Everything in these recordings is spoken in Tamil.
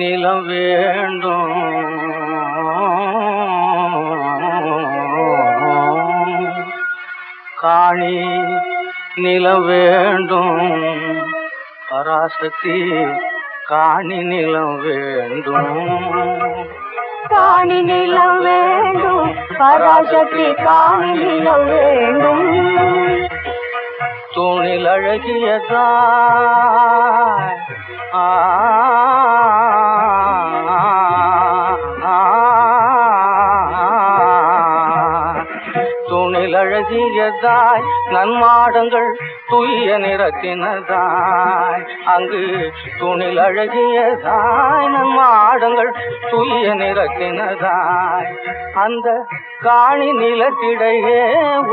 நிலம் வேண்டும். காணி நிலம் வேண்டும். பராசக்தி காணி நிலம் வேண்டும். காணி நிலம் வேண்டும். பராசக்தி காணி நிலம் வேண்டும். தூணில் அழகியதாய் ஆ தூணில் அழகியதாய் நன்மாடங்கள் துய்ய நிறத்தினதாய். அங்கு துணில் அழகியதாய் நன்மாடங்கள் துய்ய நிறத்தினதாய். அந்த காணி நிலத்திடையே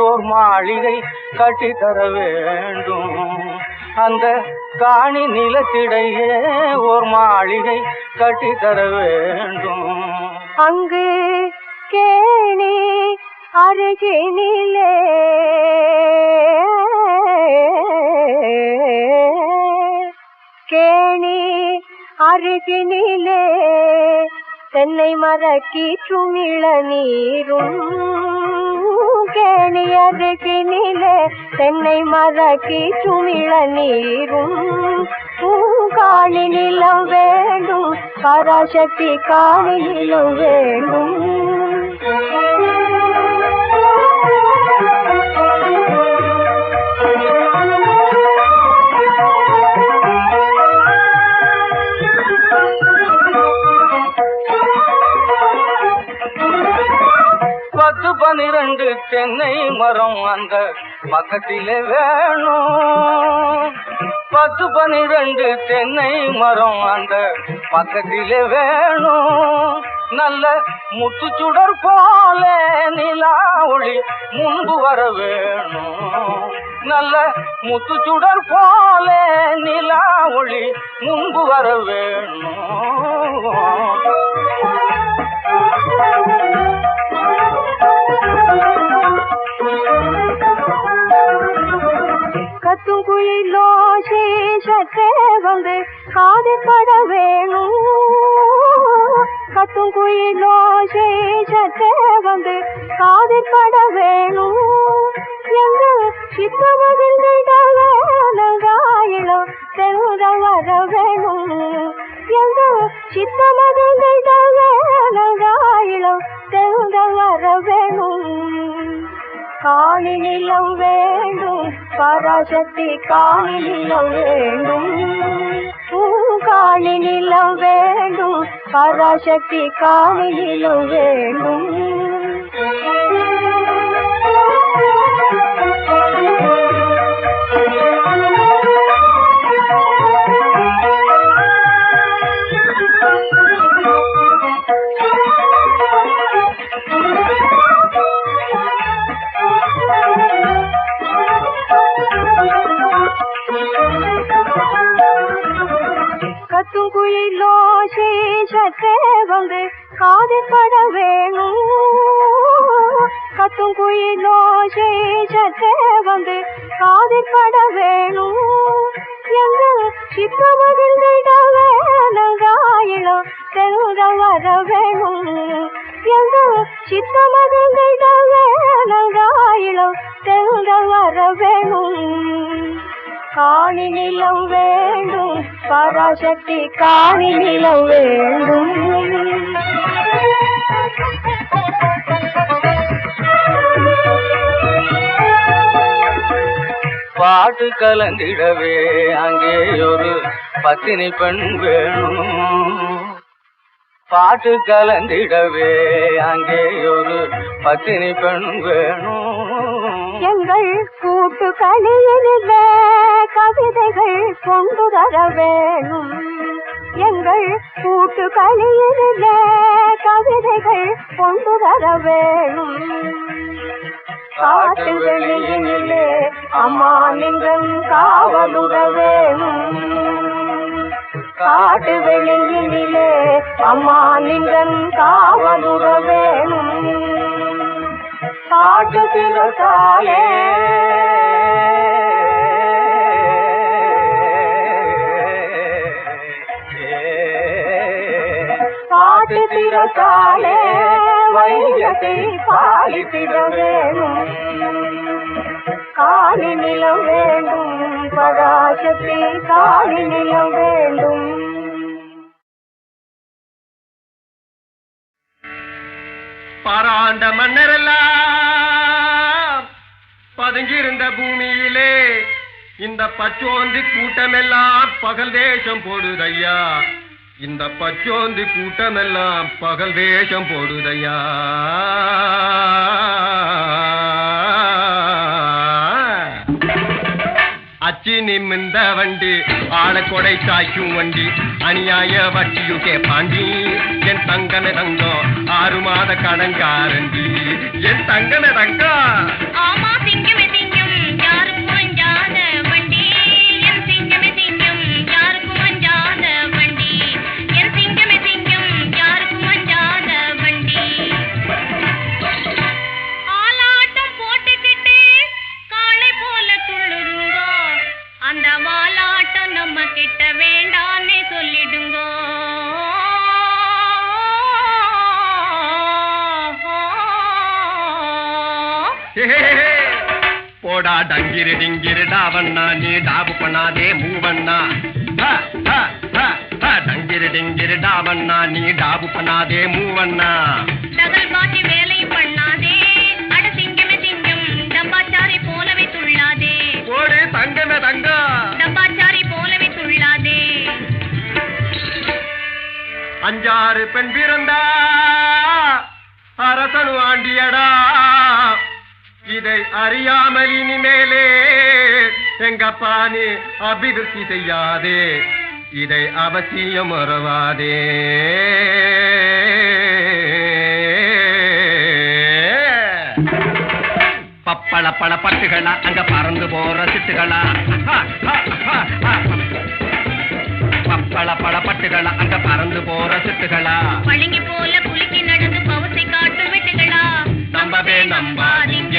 ஓர் மாளிகை கட்டித்தர வேண்டும். அந்த காணி நிலத்திடையே ஓர் மாளிகை கட்டித்தர வேண்டும். அங்கு கேணி அருகினிலே கேணி அருகினிலே தென்னை மரக்கீற்றும் இளநீரும் கேணி அருகினிலே தென்னை மரக்கீற்றும் இளநீரும் காணி நிலம் வேண்டும். பராசக்தி காணி நிலம் வேண்டும். பனிரெண்டு தென்னை மரம் அந்த பக்கத்திலே வேணும். பத்து பனிரெண்டு தென்னை மரம் அந்த பக்கத்திலே வேணும். நல்ல முத்துச்சுடர் போல நிலா ஒளி முன்பு வர வேணும். நல்ல முத்துச்சுடர் போல நிலா ஒளி முன்பு வர வேணும். கத்தும் குயிலோ வந்து காதுபட வேணும். கத்தும் குயிலோ சேஷத்தே வந்து காதுபட வேணும். எங்கள் சித்தமகிழ்ந்திட வேலங்காயிலம் செல்த வர வேணும். எங்கள் சித்தமகிழ்ந்திட வேலங்காயிலம் செல்த வர வேணும். காணி நிலம் வேண்டும். பராசக்தி காணி நிலம் வேண்டும். காணி நிலம் வேண்டும். பராசக்தி காணி நிலம் வேண்டும். காணி நிலம் வேண்டும். பாட்டு கலந்திடவே அங்கே ஒரு பத்தினி பெண் வேணும். பாட்டு கலந்திடவே அங்கே ஒரு பத்தினி பெண் வேணும். எங்கள் கூட்டு கவிதைகள் கொண்டு தர வேணும். எங்கள் கூட்டு களியில கவிதைகள் கொண்டு தர வேணும். காட்டு வெளியினிலே அம்மா நீங்கள் காவலுட வேணும். காட்டு வெளியினிலே அம்மா நீங்கள் காவலுட வேணும். காட்டு திறத்தாலே காட்டு திறத்தாலே வைகத்தை பாலித்திட வேணும் காணி நிலம் வேண்டும். பராசக்தி காணி நிலம் வேண்டும். பாராண்ட மன்னரெல்லாம் பூமியிலே இந்த பச்சோந்தி கூட்டமெல்லாம் பகல் வேஷம் போடுதையா? இந்த பச்சோந்தி கூட்டமெல்லாம் பகல் வேஷம் போடுதையா? அச்சி நிமிந்த வண்டி ஆள கொடை சாய்க்கும் வண்டி அநியாய வட்டியுகே பாண்டி என் தங்கன தங்கம் ஆறு மாத கடங்காரண்டி என் தங்கன தங்கம். போடா டங்கிரு டிங்கிரு டாவண்ணா நீ டாபு பண்ணாதே மூவண்ணா. டங்கிரு டிங்கிரு டாவண்ணா நீ டாபு பண்ணாதே மூவண்ணா டகல் பாட்டி வேலை பண்ணாதே அட சிங்கமே சிங்கம் டப்பாச்சாரி போலவே துள்ளாதே. போடு தங்கமே தங்கம் டப்பாச்சாரி போலவே துள்ளாதே. அஞ்சாறு பெண் பிறந்தா அரசனு ஆண்டியடா. இதை அறியாமல் இனிமேலே எங்கப்பா நீ அபிவிருத்தி செய்யாதே. இதை அவசியம் மறவாதே. பப்பள பல பட்டுகளா அங்க பறந்து போற சிட்டுகளா. பப்பள பல பட்டுகளா அங்க பறந்து போற சிட்டுகளா. பளிங்கு போல குலுக்கி நடந்து பவுசை காட்டு விட்டுகள் நம்பவே நம்பாதீங்க.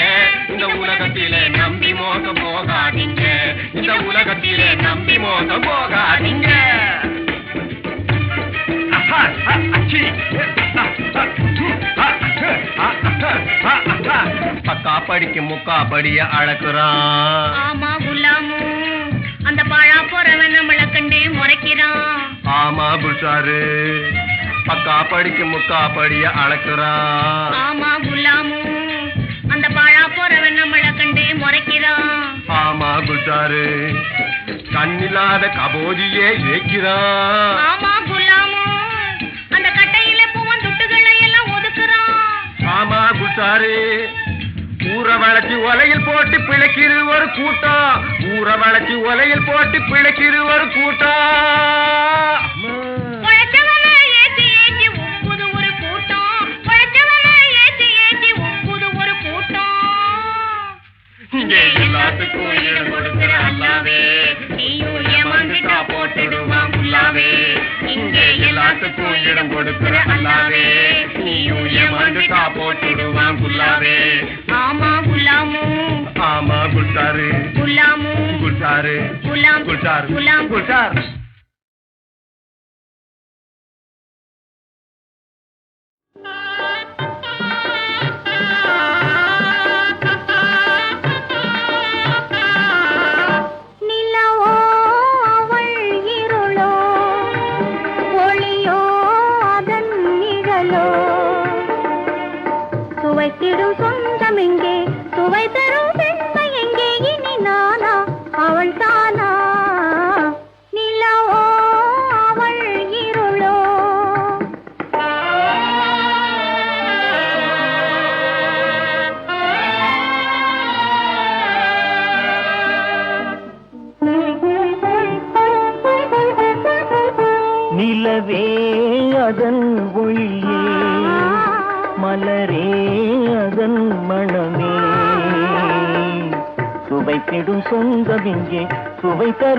இந்த உலகத்திலே நம்பி மோசம் போகாதீங்க. இந்த உலகத்திலே நம்பி மோசம் போகாதீங்க. பக்கா படிக்கு முக்கா படிய அழக்குறான் ஆமா குலாமு அந்த பாழா போறவன் நம்மள கண்டு முறைக்கிறான். ஆமா குஷாரு பக்கா படிக்கு முக்கா படிய அழக்குறான் ஆமா குலாமு அந்த பாழா போறவன் நம்மள கண்டு முறைக்கிறான் ஆமா குஷாரு கண்ணில்லாத கபோதியே ஏக்கிறான் ஆமா குலாமு அந்த கட்டையில பூவன் துட்டுகளை எல்லாம் ஒதுக்குறான் ஆமா குஷாரு ஊற வளைச்சு ஒலையில் போட்டு பிழைக்கிறு ஒரு கூட்டம் ஊற வளைச்சு ஒலையில் போட்டு பிழைக்கிறு ஒரு கூட்டம் இங்கே எல்லாத்துக்கும் இடம் கொடுக்கிற அல்லாவே. நீயும் ஏமாந்துட்டா போட்டுடுவான் புல்லாவே. இங்கே எல்லாத்துக்கும் இடம் கொடுக்கிற அல்லாவே. நீயும் ஏமாந்துட்டா போட்டுடுவான் குல்லாவே ஆமா குலாமு ஆமா குட்டாரு. குலாமு குட்டாரு. குலாம் குட்டார். குலாம் குட்டார்.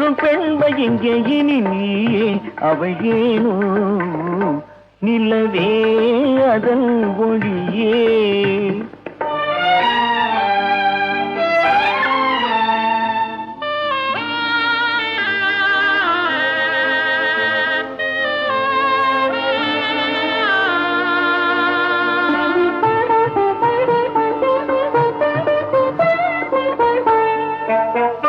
நான் தரும் பெண்மை இங்கே இனி நீயே அவள் ஏனோ நிலவே அதன் ஒளியே you.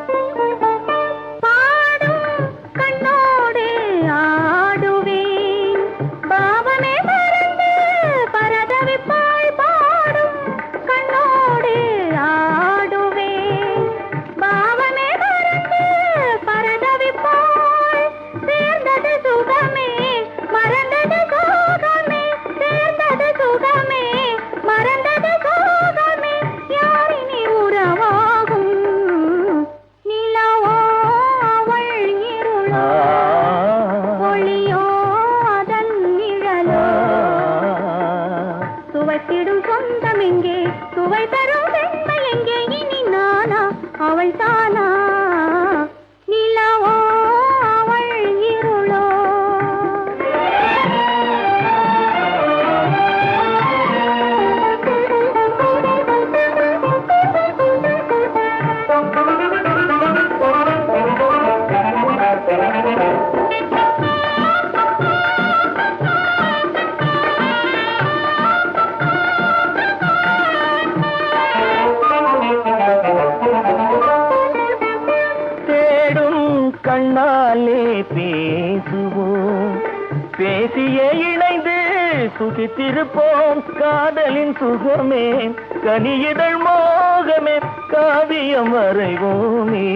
கனி இதழ் மோகமே காவியம் வரைவோமே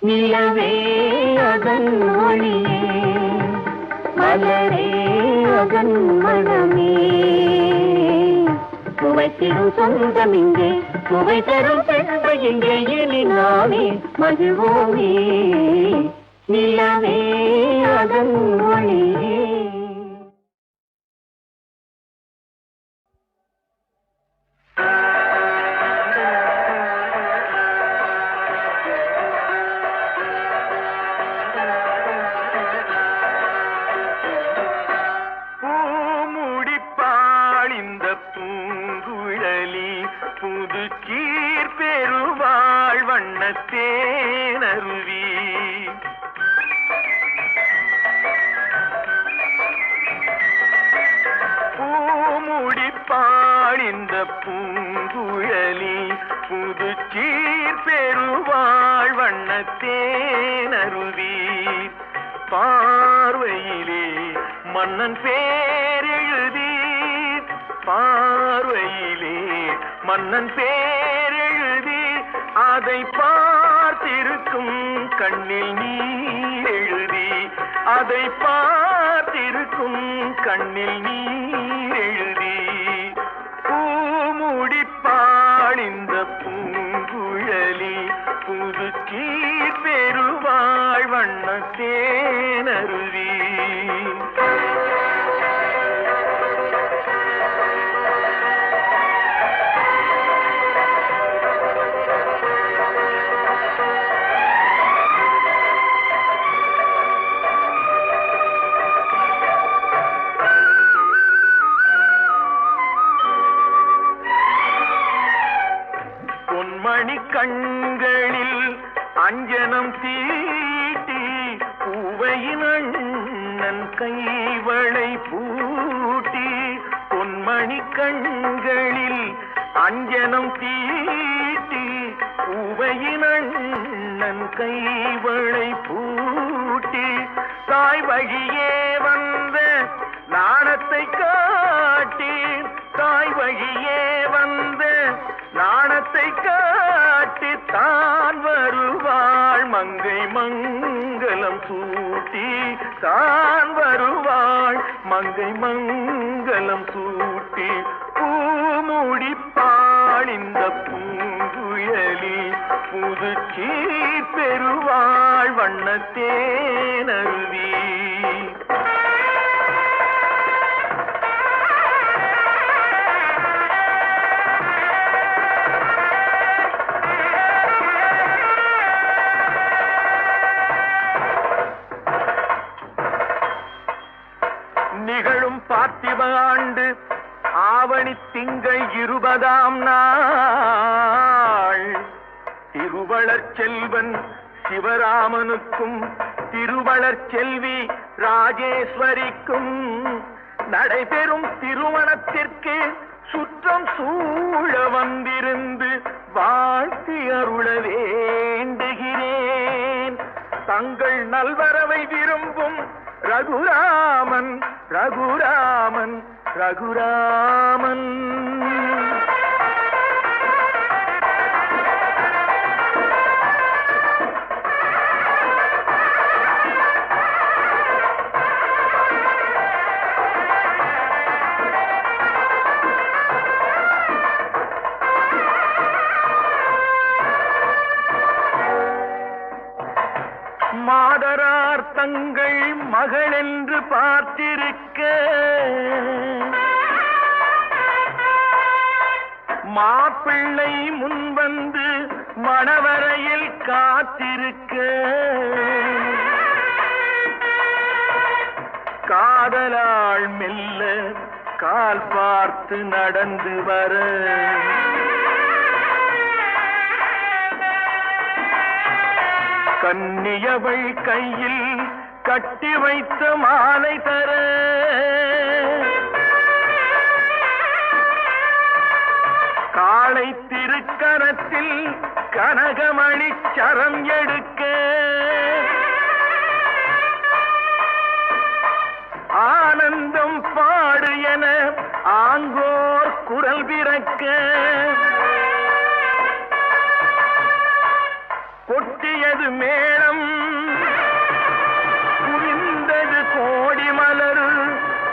நிலவே அதன் ஒளியே மலரே அதன் மனமே. சுவைத்திடும் சொந்தம் இங்கே சுவை தரும் பெண்மை இங்கே இனி நாமே மகிழ்வோமே. நிலவே அதன் ஒளியே. வண்ணத்தேனருவி பார்வையிலே மன்னன் பேரெழுதி. பார்வையிலே மன்னன் பேரெழுதி. அதை பார்த்திருக்கும் கண்ணில் நீ எழுதி அதை பார்த்திருக்கும் கண்ணில் நீ பொன்மணி கண்களில் அஞ்சனம் தீட்டி பூவையின் அண்ணன் கைவளை பூட்டி பொன்மணி கண்களில் அஞ்சனம் தீட்டி பூவையின் அண்ணன் கைவளை பூட்டி தாய் வழியே வந்த நாணத்தை காட்டி தாய் வழியே வந்த நாணத்தை காட்டி தான் வருவாள். மங்கை மங்களம் சூட்டி தான் வருவாள். மங்கை மங்களம் சூட்டி பூமுடிப்பாள் இந்த பூங்குயலி புதுச்சி பெருவாள் வண்ணத்தேனருவி ஆண்டு ஆவணி திங்கள் இருபதாம் நாள். திருவளர் செல்வன் சிவராமனுக்கும் திருவளர் செல்வி ராஜேஸ்வரிக்கும் நடைபெறும் திருமணத்திற்கு சுற்றம் சூழ வந்திருந்து வாழ்த்தி அருள வேண்டுகிறேன். தங்கள் நல்வரவை விரும்பும் ரகுராமன் ரகுராமன் ரகுராமன். பிள்ளை முன்வந்து மணவரையில் காத்திருக்க. காதலாள் மெல்ல கால் பார்த்து நடந்து வர. கன்னியவள் கையில் கட்டி வைத்த மாலை தர. காளை திருக்கரத்தில் கனகமணி சரம் எடுக்க. ஆனந்தம் பாடு என ஆங்கோர் குரல் பிறக்க கொட்டியது மேளம் குவிந்தது கோடி மலர்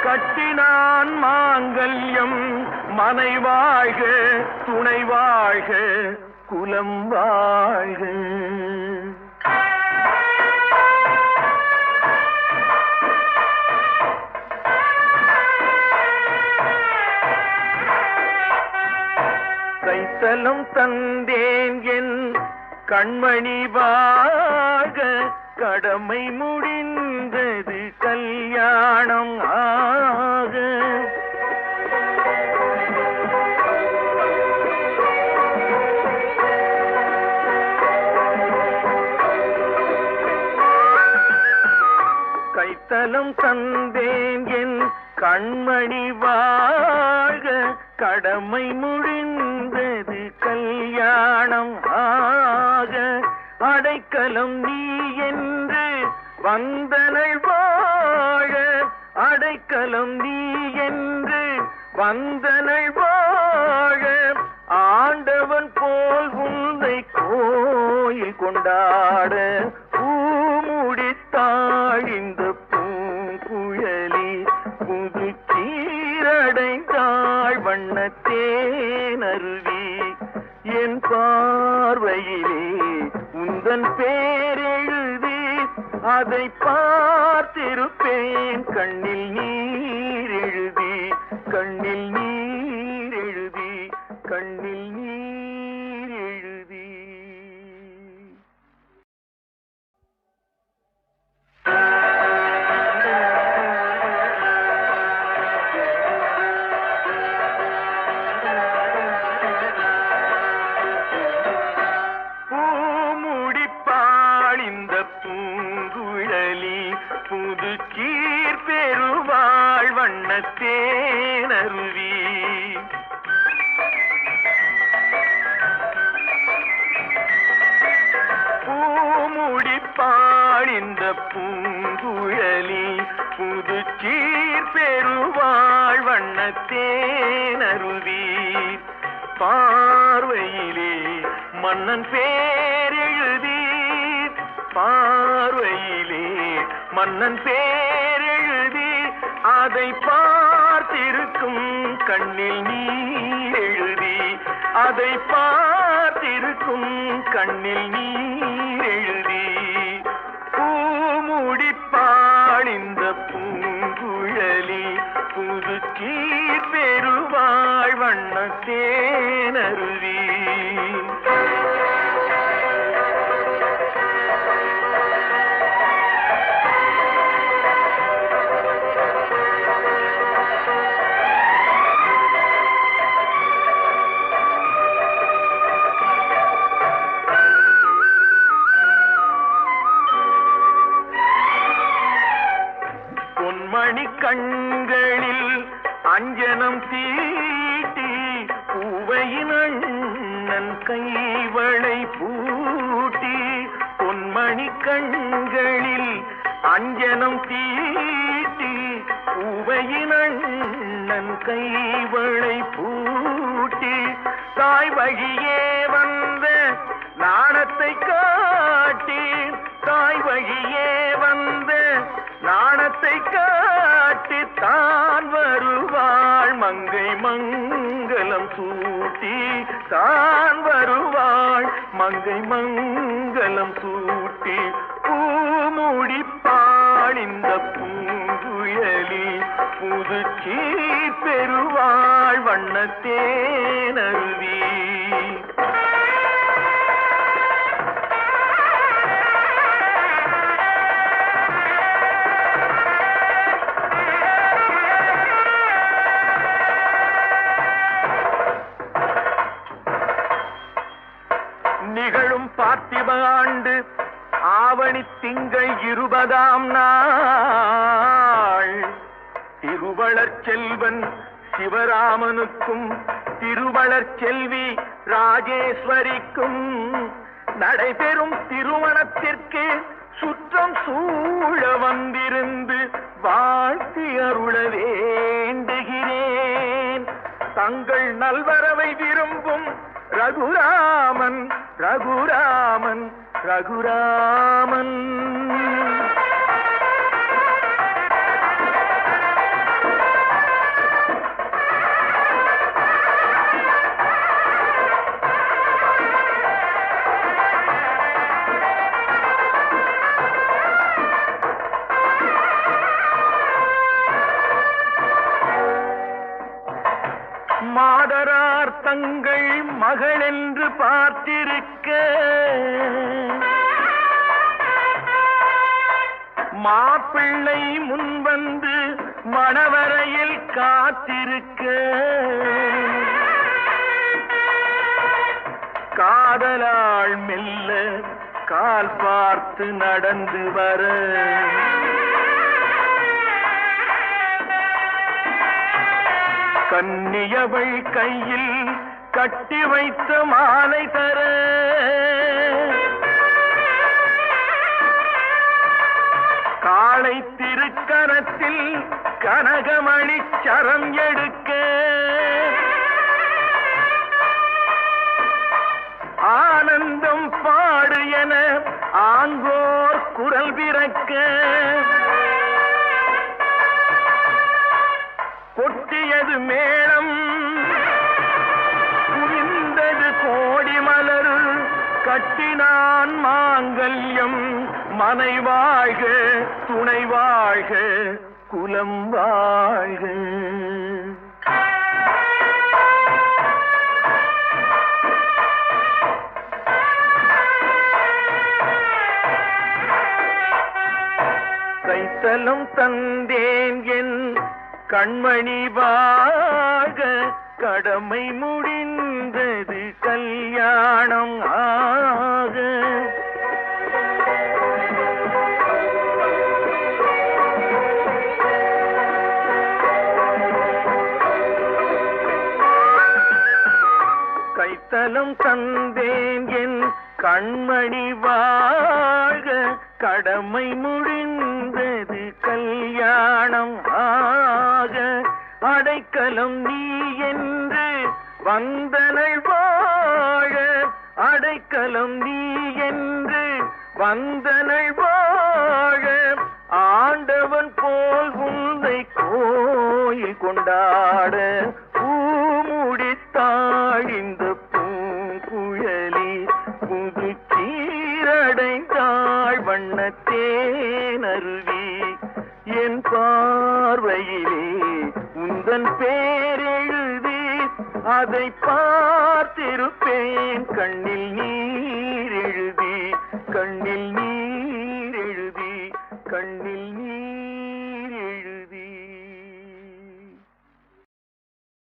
கட்டினான் மாங்கல்யம். மனை வாழ்க துணை வாழ்க குலம் வாழ்க. கைத்தலும் தந்தேன் என் கண்மணி வாக கடமை முடிந்தது கல்யாணம் ஆ தந்தேன் என் கண்மணி வாழ்க. கடமை முடிந்தது கல்யாணம் ஆக. அடைக்கலம் நீ என்று வந்தனள் வாழ. அடைக்கலம் நீ என்று வந்தனள் வாழ. ஆண்டவன் போல் உந்தை கோயில் கொண்டாட. அதை பார்த்திருப்பேன். மனத்தேனருவி வண்ணத்தேனருவி பூமுடிப்பாள் பூங்குழலி புதுச்சீர் பெருவாழ் வண்ணத்தேனருவி பார்வையிலே மன்னன் பேர் எழுதி பார்வையிலே மன்னன் பேர் அதை பார்த்திருக்கும் கண்ணில் நீ எழுதி அதை பார்த்திருக்கும் கண்ணில் நீ தான் வருவாள். மங்கை மங்களம் சூட்டி பூமுடிப்பாள் இந்த பூங்குயலி புதுச்சி சீர் பெறுவாள் வண்ணத்தேனருவி திங்கள் இருபதாம் நாள். திருவளர் செல்வன் சிவராமனுக்கும் திருவளர் செல்வி ராஜேஸ்வரிக்கும் நடைபெறும் திருமணத்திற்கு சுற்றம் சூழ வந்திருந்து வாழ்த்தி அருள வேண்டுகிறேன். தங்கள் நல்வரவை விரும்பும் ரகுராமன் ரகுராமன் ரகுராமன். மாதரார் தங்கள் மகள் என்று பார்த்திருக்க மாப்பிள்ளை முன்வந்து மணவரையில் காத்திருக்க. காதலாள் மெல்ல கால் பார்த்து நடந்து வர. கன்னியவள் கையில் கட்டி வைத்த மாலை தர. காளை திருக்கரத்தில் கனகமணி சரம் எடுக்க. ஆனந்தம் பாடு என ஆங்கோர் குரல் பிறக்க. கொட்டியது மேளம் புரிந்தது கோடி மலர் கட்டினான் மாங்கல்யம். மனை வாழ்க துணை வாழ்க குலம் வாழ்க. கைத்தலும் தந்தேன் என் கண்மணி வாழ கடமை முடிந்தது கல்யாணம் ஆ கைத்தலம் தந்தேன் என் கண்மணி வாழ்க. கடமை முடிந்தது கல்யாணம் ஆக. அடைக்கலம் நீ என்று வந்தனள் வாழ. அடைக்கலம் நீ என்று வந்தனள் வாழ. ஆண்டவன் போல் உன்னை கோயில் கொண்டாட. தேனருவி என் பார்வையிலே உந்தன் பேரெழுதி அதை பார்த்திருப்பேன். கண்ணில் நீ